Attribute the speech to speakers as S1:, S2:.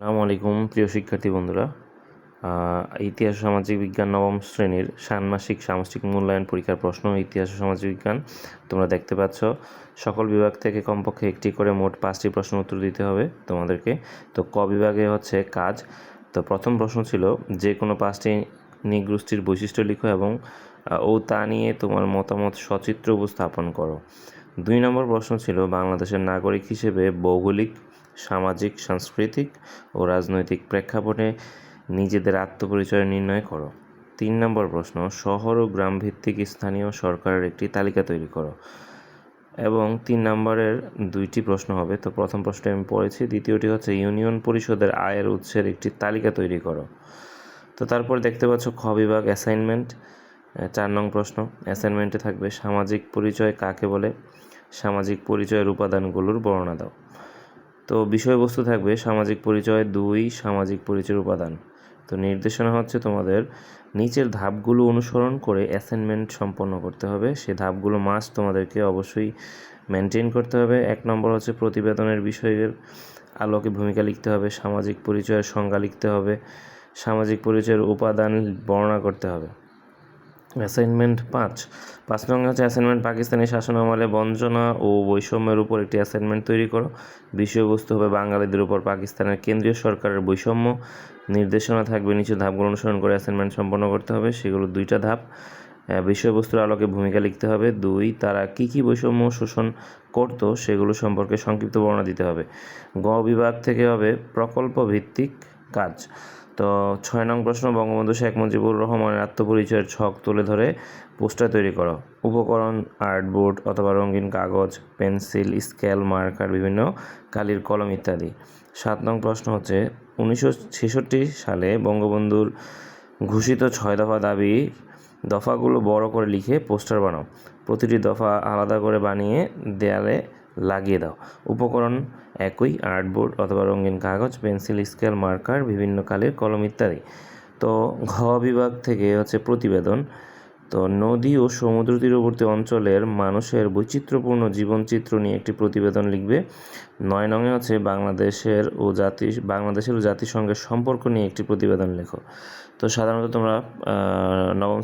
S1: আসসালামু আলাইকুম, প্রিয় শিক্ষার্থী বন্ধুরা। ইতিহাস সামাজিক বিজ্ঞান নবম শ্রেণির ষান্মাসিক সামষ্টিক মূল্যায়ন পরীক্ষার প্রশ্ন, ইতিহাস ও সামাজিক বিজ্ঞান। তোমরা দেখতে পাচ্ছ, সকল বিভাগ থেকে কমপক্ষে একটি করে মোট পাঁচটি প্রশ্ন উত্তর দিতে হবে তোমাদেরকে। তো ক বিভাগে হচ্ছে কাজ। তো প্রথম প্রশ্ন ছিল, যে কোনো পাঁচটি নিগোষ্ঠীর বৈশিষ্ট্য লিখো এবং ও তা নিয়ে তোমার মতামত সচিত্র উপস্থাপন করো। দুই নম্বর প্রশ্ন ছিল, বাংলাদেশের নাগরিক হিসেবে ভৌগোলিক সামাজিক, সাংস্কৃতিক ও রাজনৈতিক প্রেক্ষাপটে নিজেদের আত্মপরিচয় নির্ণয় করো। তিন নম্বর প্রশ্ন, শহর ও গ্রাম ভিত্তিক স্থানীয় সরকারের একটি তালিকা তৈরি করো। এবং তিন নম্বরের দুইটি প্রশ্ন হবে, তো প্রথম প্রশ্নটি আমি পড়েছি, দ্বিতীয়টি হচ্ছে, ইউনিয়ন পরিষদের আয়ের উৎসের একটি তালিকা তৈরি করো। তো তারপর দেখতে পাচ্ছ, খ বিভাগ অ্যাসাইনমেন্ট চার নং প্রশ্ন অ্যাসাইনমেন্টে থাকবে, সামাজিক পরিচয় কাকে বলে? সামাজিক পরিচয়ের উপাদানগুলোর বর্ণনা দাও। তো বিষয়বস্তু থাকবে সামাজিক পরিচয় দুই, সামাজিক পরিচয়ের উপাদান। তো নির্দেশনা হচ্ছে তোমাদের নিচের ধাপগুলো অনুসরণ করে অ্যাসাইনমেন্ট সম্পন্ন করতে হবে। সে ধাপগুলো মাস তোমাদেরকে অবশ্যই মেনটেন করতে হবে। এক নম্বর হচ্ছে প্রতিবেদনের বিষয়ের আলোকে ভূমিকা লিখতে হবে, সামাজিক পরিচয়ের সংজ্ঞা লিখতে হবে, সামাজিক পরিচয়ের উপাদান বর্ণনা করতে হবে। অ্যাসাইনমেন্ট পাঁচ। পাঁচ নম্বর হচ্ছে অ্যাসাইনমেন্ট পাকিস্তানি শাসন আমলে বঞ্চনা ও বৈষম্যের উপর একটি অ্যাসাইনমেন্ট তৈরি করো। বিষয়বস্তু হবে বাঙালিদের উপর পাকিস্তানের কেন্দ্রীয় সরকারের বৈষম্য। নির্দেশনা থাকবে নিচে ধাপগুলো অনুসরণ করে অ্যাসাইনমেন্ট সম্পন্ন করতে হবে, সেগুলো দুইটা ধাপ। বিষয়বস্তুর আলোকে ভূমিকা লিখতে হবে। দুই, তারা কী কী বৈষম্য শোষণ করতো সেগুলো সম্পর্কে সংক্ষিপ্ত বর্ণনা দিতে হবে। গ বিভাগ থেকে হবে প্রকল্প ভিত্তিক কাজ। তো ছয় নং প্রশ্ন, বঙ্গবন্ধু শেখ মুজিবুর রহমানের আত্মপরিচয়ের ছক তুলে ধরে পোস্টার তৈরি করো। উপকরণ, আর্টবোর্ড অথবা রঙিন কাগজ, পেন্সিল, স্কেল, মার্কার বিভিন্ন কালির কলম ইত্যাদি। সাত নং প্রশ্ন হচ্ছে, উনিশশো ছেষট্টি সালে বঙ্গবন্ধুর ঘোষিত ছয় দফা দাবি, দফাগুলো বড় করে লিখে পোস্টার বানাও। প্রতিটি দফা আলাদা করে বানিয়ে দেয়ালে লাগিয়ে দাও। উপকরণ একই, আর্টবোর্ড অথবা রঙিন কাগজ, পেন্সিল, স্কেল মার্কার বিভিন্ন কালের কলম ইত্যাদি। তো ঘ বিভাগ থেকে হচ্ছে প্রতিবেদন। তো নদী ও সমুদ্র তীরবর্তী অঞ্চলের মানুষের বৈচিত্র্যপূর্ণ জীবনচিত্র নিয়ে একটি প্রতিবেদন লিখবে। নয় নঙে হচ্ছে বাংলাদেশের ও জাতি, বাংলাদেশের ও জাতিসংঘের সম্পর্ক নিয়ে একটি প্রতিবেদন লেখো। তো সাধারণত তোমরা নবম